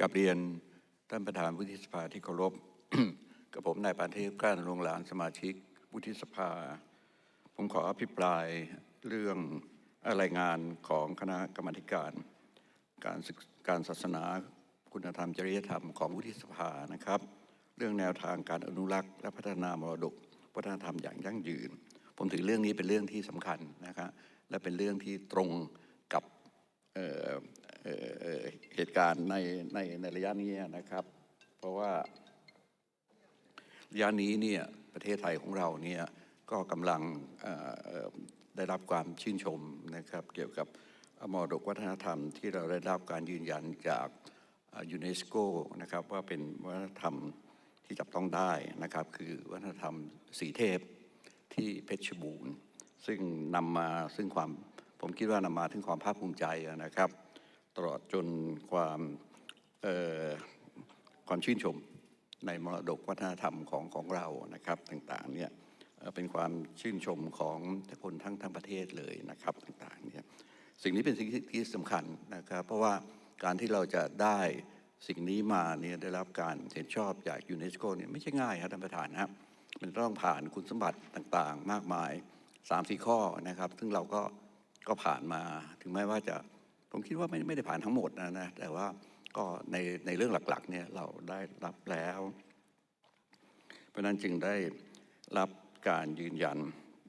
กับเรียนท่านประธานวุฒิสภาที่เคารพ กับผมนายปานเทพกล้าลงหลานสมาชิกวุฒิสภา ผมขออภิปรายเรื่องรายงานของคณะกรรมการ การกการศาสนาคุณธรรมจริยธรรมของวุฒิสภานะครับ เรื่องแนวทางการอนุรักษ์ และพัฒนามรดกวัฒนธรรมอย่างยั่งยืน ผมถือเรื่องนี้เป็นเรื่องที่สำคัญนะครับและเป็นเรื่องที่ตรงกับ เหตุการณ์ในในในระยะนี้นะครับ เพราะว่าระยะนี้เนี่ยประเทศไทยของเราเนี่ยก็กำลังได้รับความชื่นชมนะครับ เกี่ยวกับมรดกวัฒนธรรมที่เราได้รับการยืนยันจากยูเนสโกนะครับว่าเป็นวัฒนธรรมที่จับต้องได้นะครับ คือวัฒนธรรมสีเทพที่เพชรบูรณ์ซึ่งนำมาซึ่งความผมคิดว่านำมาถึงความภาคภูมิใจนะครับ ตลอดจนความความชื่นชมในมรดกวัฒนธรรมของของเรานะครับต่างๆเนี่ยเป็นความชื่นชมของคนทั้งทั้งประเทศเลยนะครับต่างๆเนี่ยสิ่งนี้เป็นสิ่งที่ที่สำคัญนะครับ เพราะว่าการที่เราจะได้สิ่งนี้มาเนี่ยได้รับการเห็นชอบจากยูเนสโกเนี่ยไม่ใช่ง่ายครับท่านประธานนะครับมันต้องผ่านคุณสมบัติต่างๆ มากมาย3ามสี่ข้อนะครับ ซึ่งเราก็ก็ผ่านมาถึงแม้ว่าจะ ผมคิดว่าไม่ไม่ได้ผ่านทั้งหมดนะนะแต่ว่าก็ในในเรื่องหลักๆเนี่ยเราได้รับแล้ว เพราะนั้นจึงได้รับการยืนยัน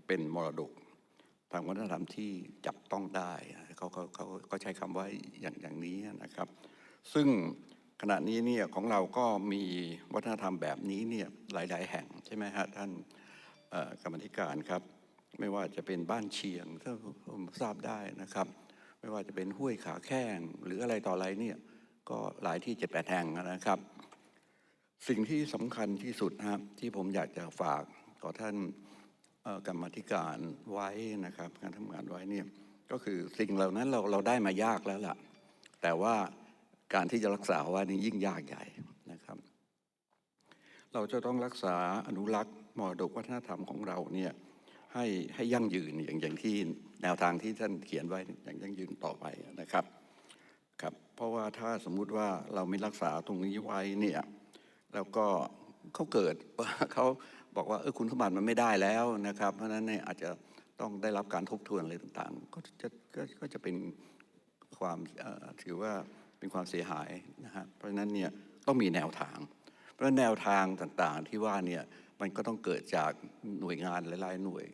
เป็นมรดกทางวัฒนธรรมที่จับต้องได้เขาเขาเขาก็ใช้คำว่าอย่างอย่างนี้นะครับ ซึ่งขณะนี้เนี่ยของเราก็มีวัฒนธรรมแบบนี้เนี่ยหลาย ๆ แห่งใช่ไหมฮะท่านกรรมธิการครับ ไม่ว่าจะเป็นบ้านเชียงถ้าผมทราบได้นะครับ ไม่ว่าจะเป็นห้วยขาแข้งหรืออะไรต่ออะไรเนี่ยก็หลายที่เจ็ดแปดแห่งนะครับ สิ่งที่สำคัญที่สุดนะครับที่ผมอยากจะฝากต่อท่านกรรมธิการไว้นะครับการทำงานไว้เนี่ยก็คือสิ่งเหล่านั้นเราเราได้มายากแล้วล่ะ แต่ว่าการที่จะรักษาไว้นี่ยิ่งยากใหญ่นะครับ เราจะต้องรักษาอนุรักษ์มรดกวัฒนธรรมของเราเนี่ย ให้ให้ยั่งยืนอย่างอย่างที่แนวทางที่ท่านเขียนไว้อย่างยั่งยืนต่อไปนะครับครับ เพราะว่าถ้าสมมุติว่าเราไม่รักษาตรงนี้ไว้เนี่ยแล้วก็เขาเกิดว่าเขาบอกว่าเออคุณสมบัติมันไม่ได้แล้วนะครับ เพราะฉะนั้นเนี่ยอาจจะต้องได้รับการทบทวนอะไรต่างๆ ก็จะก็จะเป็นความถือว่าเป็นความเสียหายนะฮะเพราะฉะนั้นเนี่ยต้องมีแนวทาง เพราะนั้นแนวทางต่างๆที่ว่าเนี่ย มันก็ต้องเกิดจากหน่วยงานหลาย ๆ หน่วย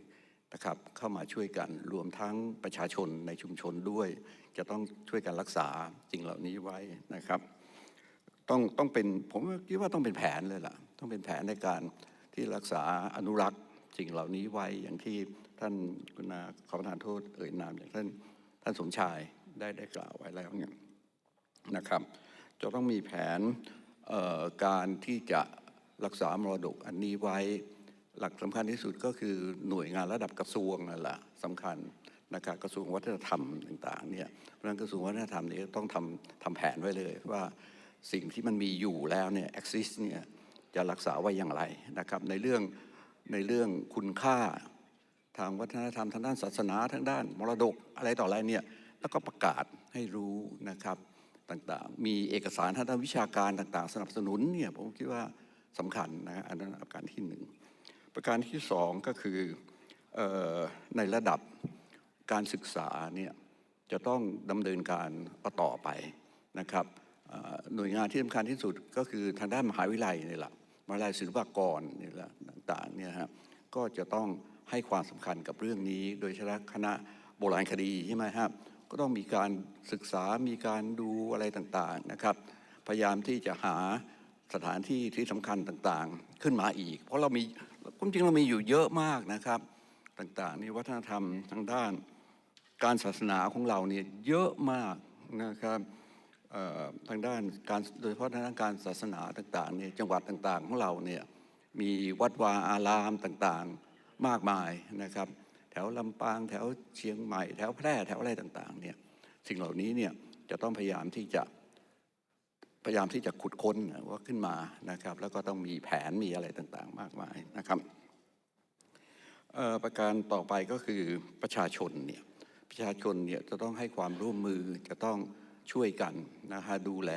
นะครับ เข้ามาช่วยกันรวมทั้งประชาชนในชุมชนด้วย จะต้องช่วยกันรักษาสิ่งเหล่านี้ไว้นะครับ ต้องต้องเป็นผมคิดว่าต้องเป็นแผนเลยล่ะ ต้องเป็นแผนในการที่รักษาอนุรักษ์สิ่งเหล่านี้ไว้อย่างที่ท่านคุณาขอประทานโทษเอ่ยนามอย่างท่านท่านสมชายได้ได้กล่าวไว้แล้วเนี่ยนะครับ จะต้องมีแผนการที่จะ รักษามรดกอันนี้ไว้หลักสำคัญที่สุดก็คือหน่วยงานระดับกระทรวงนั่นแหละสำคัญนะครับกระทรวงวัฒนธรรมต่างๆเนี่ยเพราะฉะนั้นกระทรวงวัฒนธรรมนี้ต้องทำทำแผนไว้เลยว่าสิ่งที่มันมีอยู่แล้วเนี่ย exist เนี่ยจะรักษาไว้อย่างไรนะครับ ในเรื่องในเรื่องคุณค่าทางวัฒนธรรมทางด้านศาสนาทางด้าน มรดกอะไรต่ออะไรเนี่ยแล้วก็ประกาศให้รู้นะครับต่างๆ มีเอกสารทางด้านวิชาการต่างๆ สนับสนุนเนี่ยผมคิดว่า สำคัญนะอันนั้นประการที่หนึ่งประการที่สองก็คือออในระดับการศึกษาเนี่ยจะต้องดำเนินการต่อไปนะครับหน่วยงานที่สำคัญที่สุดก็คือทางด้านมหาวิทยาลัยนี่แหละมหาวิทยาลัยศิลปากรนี่แหละต่างๆเนี่ยฮะก็จะต้องให้ความสำคัญกับเรื่องนี้ โดยเฉพาะคณะโบราณคดีใช่ไหมครับก็ต้องมีการศึกษามีการดูอะไรต่างๆนะครับ พยายามที่จะหา สถานที่ที่สำคัญต่างๆ ขึ้นมาอีก เพราะเรามีความจริงเรามีอยู่เยอะมากนะครับ ต่างๆนี่วัฒนธรรมทางด้าน การศาสนาของเราเนี่ยเยอะมากนะครับทางด้านการโดยเฉพาะทางด้านการศาสนาต่างๆเนี่ยจังหวัดต่างๆของเราเนี่ยมีวัดวาอารามต่างๆมากมายนะครับ แถวลำปางแถวเชียงใหม่ แถวแพร่แถวอะไรต่างๆเนี่ยสิ่งเหล่านี้เนี่ยจะต้องพยายามที่จะ พยายามที่จะขุดค้นว่าขึ้นมานะครับ แล้วก็ต้องมีแผนมีอะไรต่างๆ มากมายนะครับประการต่อไปก็คือประชาชนเนี่ยประชาชนเนี่ยจะต้องให้ความร่วมมือจะต้องช่วยกันนะฮะดูแล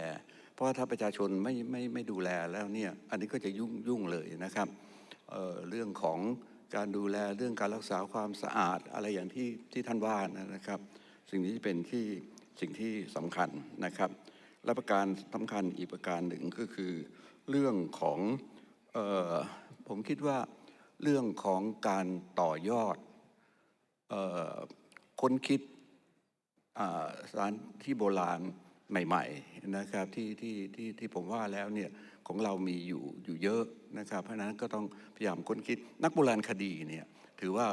เพราะว่าถ้าประชาชนไม่ไม่ไม่ดูแลแล้วเนี่ยอันนี้ก็จะยุ่งยุ่งเลยนะครับเเรื่องของการดูแลเรื่องการรักษาความสะอาดอะไรอย่างที่ที่ท่านว่านะครับ สิ่งนี้เป็นที่สิ่งที่สำคัญนะครับ และประการสำคัญอีกประการหนึ่งก็คือ เรื่องของออผมคิดว่าเรื่องของการต่อยอดออค้นคิดสถานที่โบราณใหม่ๆนะครับที่ที่ที่ที่ผมว่าแล้วเนี่ยของเรามีอยู่อยู่เยอะนะครับ เพราะนั้นก็ต้องพยายามค้นคิดนักโบราณคดีเนี่ยถือว่า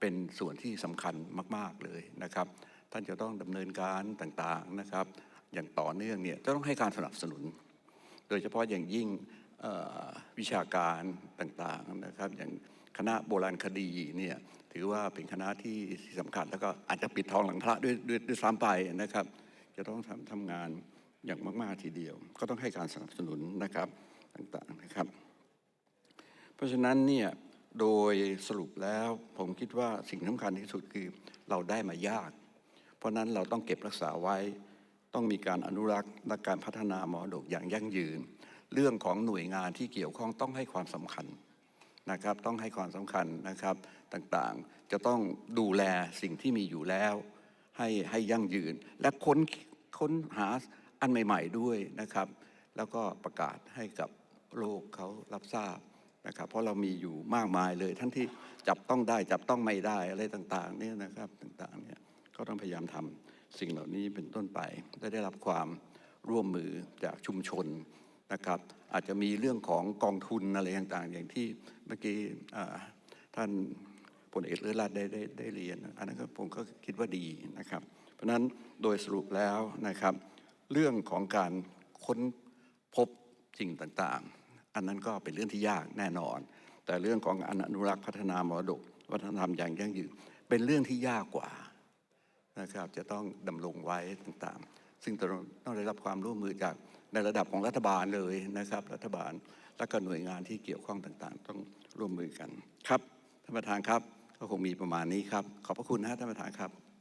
เป็นส่วนที่สำคัญมาก ๆเลยนะครับ ท่านจะต้องดำเนินการต่างๆนะครับ อย่างต่อเนื่องเนี่ยจะต้องให้การสนับสนุน โดยเฉพาะอย่างยิ่งวิชาการต่างๆนะครับ อย่างคณะโบราณคดีเนี่ยถือว่าเป็นคณะที่ที่สำคัญ แล้วก็อาจจะปิดทองหลังพระด้วยด้วยด้วยซ้ำไปนะครับ จะต้องทำทำงานอย่างมากๆทีเดียว ก็ต้องให้การสนับสนุนนะครับต่างๆนะครับ เพราะฉะนั้นเนี่ยโดยสรุปแล้วผมคิดว่าสิ่งสำคัญที่สุดคือเราได้มายาก เพราะฉะนั้นเราต้องเก็บรักษาไว้ ต้องมีการอนุรักษ์และการพัฒนามรดกอย่างยั่งยืน เรื่องของหน่วยงานที่เกี่ยวข้องต้องให้ความสำคัญนะครับ ต้องให้ความสำคัญนะครับต่างๆ จะต้องดูแลสิ่งที่มีอยู่แล้ว ให้ให้ยั่งยืน และค้นค้นหาอันใหม่ ๆด้วยนะครับ แล้วก็ประกาศให้กับโลกเขารับทราบนะครับ เพราะเรามีอยู่มากมายเลย ทั้งที่จับต้องได้จับต้องไม่ได้อะไรต่างๆเนี่ยนะครับต่างๆเนี่ยก็ต้องพยายามทำ สิ่งเหล่านี้เป็นต้นไป ได้ได้รับความร่วมมือจากชุมชนนะครับ อาจจะมีเรื่องของกองทุนอะไรต่างๆ อย่างที่เมื่อกี้ท่านพลเอกเลิศรัตน์ได้ได้ได้เรียน อันนั้นก็ผมก็คิดว่าดีนะครับ เพราะนั้นโดยสรุปแล้วนะครับ เรื่องของการค้นพบสิ่งต่างๆ อันนั้นก็เป็นเรื่องที่ยากแน่นอน แต่เรื่องของการอนุรักษ์พัฒนามรดก วัฒนธรรมอย่างยั่งยืนเป็นเรื่องที่ยากกว่า นะครับจะต้องดำรงไว้ต่างๆ ซึ่งต้องต้องได้รับความร่วมมือจากในระดับของรัฐบาลเลยนะครับ รัฐบาลและก็หน่วยงานที่เกี่ยวข้องต่างๆ ต้องร่วมมือกันครับท่านประธานครับก็คงมีประมาณนี้ครับ ขอบพระคุณนะท่านประธานครับ